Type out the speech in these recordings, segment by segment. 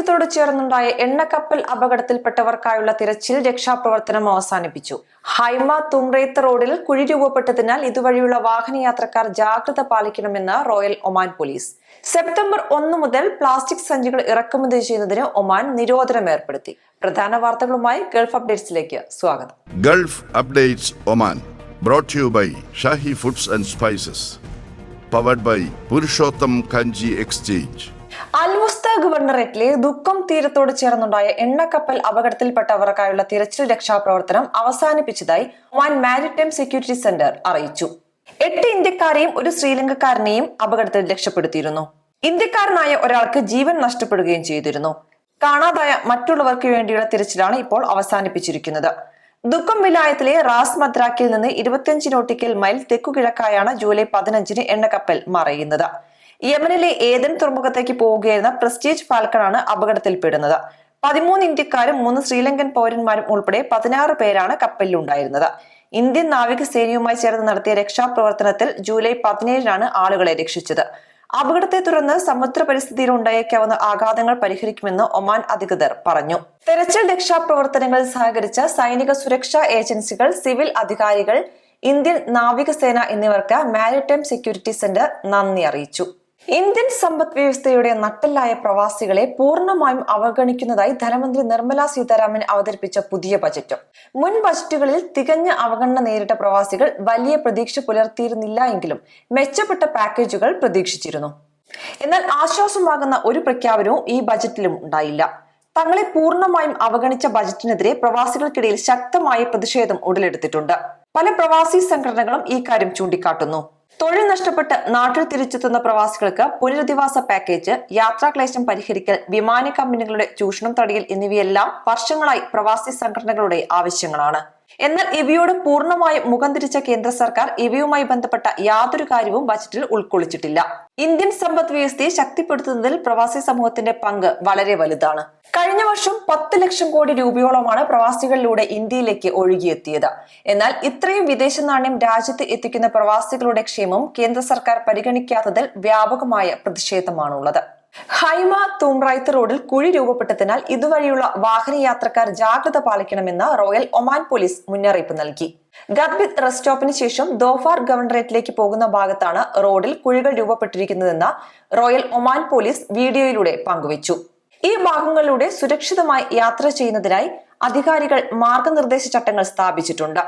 തീരത്തോട് ചേർന്നുണ്ടായ എണ്ണക്കപ്പൽ അപകടത്തിൽപ്പെട്ടവർക്കായുള്ള തിരച്ചിൽ രക്ഷാപ്രവർത്തനം അവസാനിപ്പിച്ചു. ഹൈമ തുമ്രേത്ത് റോഡിൽ കുഴി രൂപപ്പെട്ടതിനാൽ ഇതുവഴിയുള്ള വാഹനയാത്രക്കാർ ജാഗ്രത പാലിക്കണമെന്ന് റോയൽ ഒമാൻ പോലീസ്. സെപ്റ്റംബർ ഒന്ന് മുതൽ പ്ലാസ്റ്റിക് സഞ്ചികൾ ഇറക്കുമതി ചെയ്യുന്നതിന് ഒമാൻ നിരോധനം ഏർപ്പെടുത്തി. പ്രധാന വാർത്തകളുമായി ഗൾഫ് അപ്ഡേറ്റ്സിലേക്ക് സ്വാഗതം. Gulf updates Oman brought you by Shahi foods and spices powered by Purushottam Kanji exchange. അൽമുസ്ത ഗവർണറേറ്റിലെ ദുഃഖം തീരത്തോട് ചേർന്നുണ്ടായ എണ്ണക്കപ്പൽ അപകടത്തിൽപ്പെട്ടവർക്കായുള്ള തിരച്ചിൽ രക്ഷാപ്രവർത്തനം അവസാനിപ്പിച്ചതായി വൻ മാരിടൈം സെക്യൂരിറ്റി സെന്റർ അറിയിച്ചു. എട്ട് ഇന്ത്യക്കാരെയും ഒരു ശ്രീലങ്കക്കാരനെയും അപകടത്തിൽ രക്ഷപ്പെടുത്തിയിരുന്നു. ഇന്ത്യക്കാരനായ ഒരാൾക്ക് ജീവൻ നഷ്ടപ്പെടുകയും ചെയ്തിരുന്നു. കാണാതായ മറ്റുള്ളവർക്ക് വേണ്ടിയുള്ള തിരച്ചിലാണ് ഇപ്പോൾ അവസാനിപ്പിച്ചിരിക്കുന്നത്. ദുഃഖം വിലായത്തിലെ റാസ് മദ്രാക്കിൽ നിന്ന് ഇരുപത്തിയഞ്ച് നോട്ടിക്കൽ മൈൽ തെക്കുകിഴക്കായാണ് ജൂലൈ പതിനഞ്ചിന് എണ്ണക്കപ്പൽ മറയുന്നത്. യമനിലെ ഏതൻ തുറമുഖത്തേക്ക് പോവുകയായിരുന്ന പ്രസ്റ്റീജ് ഫാൽക്കണാണ് അപകടത്തിൽപ്പെടുന്നത്. പതിമൂന്ന് ഇന്ത്യക്കാരും മൂന്ന് ശ്രീലങ്കൻ പൗരന്മാരും ഉൾപ്പെടെ പതിനാറ് പേരാണ് കപ്പലിലുണ്ടായിരുന്നത്. ഇന്ത്യൻ നാവിക സേനയുമായി ചേർന്ന് നടത്തിയ രക്ഷാപ്രവർത്തനത്തിൽ ജൂലൈ പതിനേഴിനാണ് ആളുകളെ രക്ഷിച്ചത്. അപകടത്തെ തുടർന്ന് സമുദ്ര പരിസ്ഥിതിയിൽ ഉണ്ടായേക്കാവുന്ന ആഘാതങ്ങൾ പരിഹരിക്കുമെന്ന് ഒമാൻ അധികൃതർ പറഞ്ഞു. തെരച്ചിൽ രക്ഷാപ്രവർത്തനങ്ങളിൽ സഹകരിച്ച സൈനിക സുരക്ഷാ ഏജൻസികൾ സിവിൽ അധികാരികൾ ഇന്ത്യൻ നാവികസേന എന്നിവർക്ക് മാരിടൈം സെക്യൂരിറ്റി സെന്റർ നന്ദി അറിയിച്ചു. ഇന്ത്യൻ സമ്പദ് വ്യവസ്ഥയുടെ നട്ടല്ലായ പ്രവാസികളെ പൂർണമായും അവഗണിക്കുന്നതായി ധനമന്ത്രി നിർമ്മല സീതാരാമൻ അവതരിപ്പിച്ച പുതിയ ബജറ്റ്. മുൻ ബജറ്റുകളിൽ തികഞ്ഞ അവഗണന നേരിട്ട പ്രവാസികൾ വലിയ പ്രതീക്ഷ പുലർത്തിയിരുന്നില്ല എങ്കിലും മെച്ചപ്പെട്ട പാക്കേജുകൾ പ്രതീക്ഷിച്ചിരുന്നു. എന്നാൽ ആശ്വാസമാകുന്ന ഒരു പ്രഖ്യാപനവും ഈ ബജറ്റിലും ഉണ്ടായില്ല. തങ്ങളെ പൂർണമായും അവഗണിച്ച ബജറ്റിനെതിരെ പ്രവാസികൾക്കിടയിൽ ശക്തമായ പ്രതിഷേധം ഉടലെടുത്തിട്ടുണ്ട്. പല പ്രവാസി സംഘടനകളും ഈ കാര്യം ചൂണ്ടിക്കാട്ടുന്നു. തൊഴിൽ നഷ്ടപ്പെട്ട് നാട്ടിൽ തിരിച്ചെത്തുന്ന പ്രവാസികൾക്ക് പുനരധിവാസ പാക്കേജ് യാത്രാക്ലേശം പരിഹരിക്കൽ വിമാന കമ്പനികളുടെ ചൂഷണം തടയൽ എന്നിവയെല്ലാം വർഷങ്ങളായി പ്രവാസി സംഘടനകളുടെ ആവശ്യങ്ങളാണ്. എന്നാൽ ഇവയോട് പൂർണമായും മുഖം തിരിച്ച കേന്ദ്ര സർക്കാർ ഇവയുമായി ബന്ധപ്പെട്ട യാതൊരു കാര്യവും ബജറ്റിൽ ഉൾക്കൊള്ളിച്ചിട്ടില്ല. ഇന്ത്യൻ സമ്പദ് വ്യവസ്ഥയെ ശക്തിപ്പെടുത്തുന്നതിൽ പ്രവാസി സമൂഹത്തിന്റെ പങ്ക് വളരെ വലുതാണ്. കഴിഞ്ഞ വർഷം പത്ത് ലക്ഷം കോടി രൂപയോളമാണ് പ്രവാസികളിലൂടെ ഇന്ത്യയിലേക്ക് ഒഴുകിയെത്തിയത്. എന്നാൽ ഇത്രയും വിദേശ നാണ്യം രാജ്യത്ത് എത്തിക്കുന്ന പ്രവാസികളുടെ ക്ഷേമം കേന്ദ്ര സർക്കാർ പരിഗണിക്കാത്തതിൽ വ്യാപകമായ പ്രതിഷേധമാണുള്ളത്. ഹൈമ തൂംറായ്ത്ത് റോഡിൽ കുഴി രൂപപ്പെട്ടതിനാൽ ഇതുവഴിയുള്ള വാഹനയാത്രക്കാർ ജാഗ്രത പാലിക്കണമെന്ന് റോയൽ ഒമാൻ പോലീസ് മുന്നറിയിപ്പ് നൽകി. ഗദ്ബിത് റെസ്റ്റ് സ്റ്റോപ്പിന് ശേഷം ദോഫാർ ഗവർണറേറ്റിലേക്ക് പോകുന്ന ഭാഗത്താണ് റോഡിൽ കുഴികൾ രൂപപ്പെട്ടിരിക്കുന്നതെന്ന് റോയൽ ഒമാൻ പോലീസ് വീഡിയോയിലൂടെ പങ്കുവച്ചു. ഈ ഭാഗങ്ങളിലൂടെ സുരക്ഷിതമായി യാത്ര ചെയ്യുന്നതിനായി അധികാരികൾ മാർഗനിർദ്ദേശ ചട്ടങ്ങൾ സ്ഥാപിച്ചിട്ടുണ്ട്.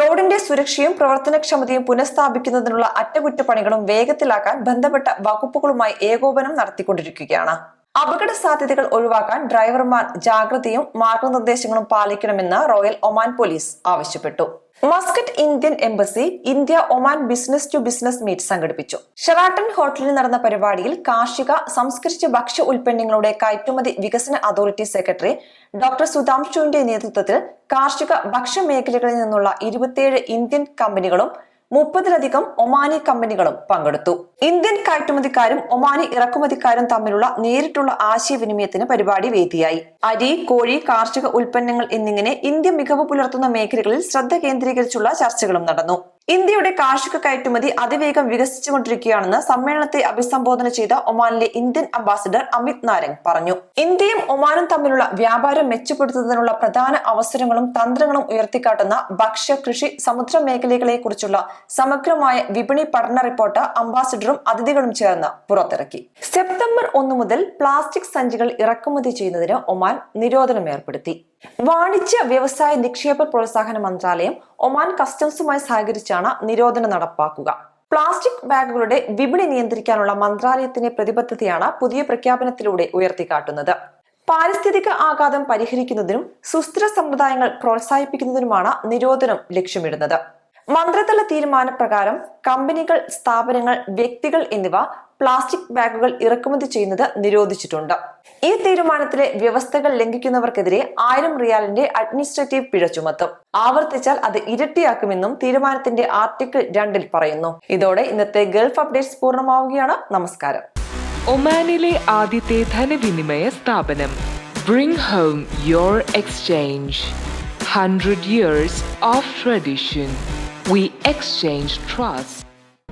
റോഡിന്റെ സുരക്ഷയും പ്രവർത്തനക്ഷമതയും പുനഃസ്ഥാപിക്കുന്നതിനുള്ള അറ്റകുറ്റപ്പണികളും വേഗത്തിലാക്കാൻ ബന്ധപ്പെട്ട വകുപ്പുകളുമായി ഏകോപനം നടത്തിക്കൊണ്ടിരിക്കുകയാണ്. അപകട സാധ്യതകൾ ഒഴിവാക്കാൻ ഡ്രൈവർമാർ ജാഗ്രതയും മാർഗനിർദ്ദേശങ്ങളും പാലിക്കണമെന്ന് റോയൽ ഒമാൻ പോലീസ് ആവശ്യപ്പെട്ടു. Muscat Indian embassy India Oman business to business meet സംഘടിപ്പിച്ചു. ഷെറാട്ടൺ ഹോട്ടലിൽ നടന്ന പരിപാടിയിൽ കാർഷിക സംസ്കരിച്ച ഭക്ഷ്യ ഉൽപ്പന്നങ്ങളുടെ കയറ്റുമതി വികസന അതോറിറ്റി സെക്രട്ടറി ഡോക്ടർ സുധാംശുവിന്റെ നേതൃത്വത്തിൽ കാർഷിക ഭക്ഷ്യ മേഖലകളിൽ നിന്നുള്ള ഇരുപത്തിയേഴ് ഇന്ത്യൻ കമ്പനികളും മുപ്പതിലധികം ഒമാനി കമ്പനികളും പങ്കെടുത്തു. ഇന്ത്യൻ കയറ്റുമതിക്കാരും ഒമാനി ഇറക്കുമതിക്കാരും തമ്മിലുള്ള നേരിട്ടുള്ള ആശയവിനിമയത്തിന് പരിപാടി വേദിയായി. അരി കോഴി കാർഷിക ഉൽപ്പന്നങ്ങൾ എന്നിങ്ങനെ ഇന്ത്യ മികവ് പുലർത്തുന്ന മേഖലകളിൽ ശ്രദ്ധ കേന്ദ്രീകരിച്ചുള്ള ചർച്ചകളും നടന്നു. ഇന്ത്യയുടെ കാർഷിക കയറ്റുമതി അതിവേഗം വികസിച്ചുകൊണ്ടിരിക്കുകയാണെന്ന് സമ്മേളനത്തെ അഭിസംബോധന ചെയ്ത ഒമാനിലെ ഇന്ത്യൻ അംബാസിഡർ അമിത് നാരംഗ് പറഞ്ഞു. ഇന്ത്യയും ഒമാനും തമ്മിലുള്ള വ്യാപാരം മെച്ചപ്പെടുത്തുന്നതിനുള്ള പ്രധാന അവസരങ്ങളും തന്ത്രങ്ങളും ഉയർത്തിക്കാട്ടുന്ന ഭക്ഷ്യ കൃഷി സമുദ്ര മേഖലകളെ കുറിച്ചുള്ള സമഗ്രമായ വിപണി പഠന റിപ്പോർട്ട് അംബാസിഡറും അതിഥികളും ചേർന്ന് പുറത്തിറക്കി. സെപ്റ്റംബർ ഒന്ന് മുതൽ പ്ലാസ്റ്റിക് സഞ്ചികൾ ഇറക്കുമതി ചെയ്യുന്നതിന് ഒമാൻ നിരോധനം ഏർപ്പെടുത്തി. വാണിജ്യ വ്യവസായ നിക്ഷേപ പ്രോത്സാഹന മന്ത്രാലയം ഒമാൻ കസ്റ്റംസുമായി സഹകരിച്ചാണ് നിരോധനം നടപ്പാക്കുക. പ്ലാസ്റ്റിക് ബാഗുകളുടെ വിപണി നിയന്ത്രിക്കാനുള്ള മന്ത്രാലയത്തിന്റെ പ്രതിബദ്ധതയാണ് പുതിയ പ്രഖ്യാപനത്തിലൂടെ ഉയർത്തിക്കാട്ടുന്നത്. പാരിസ്ഥിതിക ആഘാതം പരിഹരിക്കുന്നതിനും സുസ്ഥിര സമ്പ്രദായങ്ങൾ പ്രോത്സാഹിപ്പിക്കുന്നതിനുമാണ് നിരോധനം ലക്ഷ്യമിടുന്നത്. മന്ത്രിതല തീരുമാനപ്രകാരം കമ്പനികൾ സ്ഥാപനങ്ങൾ വ്യക്തികൾ എന്നിവ പ്ലാസ്റ്റിക് ബാഗുകൾ ഇറക്കുമതി ചെയ്യുന്നത് നിരോധിച്ചിട്ടുണ്ട്. ഈ തീരുമാനത്തിലെ വ്യവസ്ഥകൾ ലംഘിക്കുന്നവർക്കെതിരെ ആയിരം റിയാലിന്റെ അഡ്മിനിസ്ട്രേറ്റീവ് പിഴ ചുമത്തും. ആവർത്തിച്ചാൽ അത് ഇരട്ടിയാക്കുമെന്നും തീരുമാനത്തിന്റെ ആർട്ടിക്കിൾ രണ്ടിൽ പറയുന്നു. ഇതോടെ ഇന്നത്തെ ഗൾഫ് അപ്ഡേറ്റ്സ് പൂർണമാവുകയാണ്. നമസ്കാരം. ഒമാനിലെ ആദ്യത്തെ ധനവിനിമയ സ്ഥാപനം bring home your exchange hundred years of tradition we exchange trust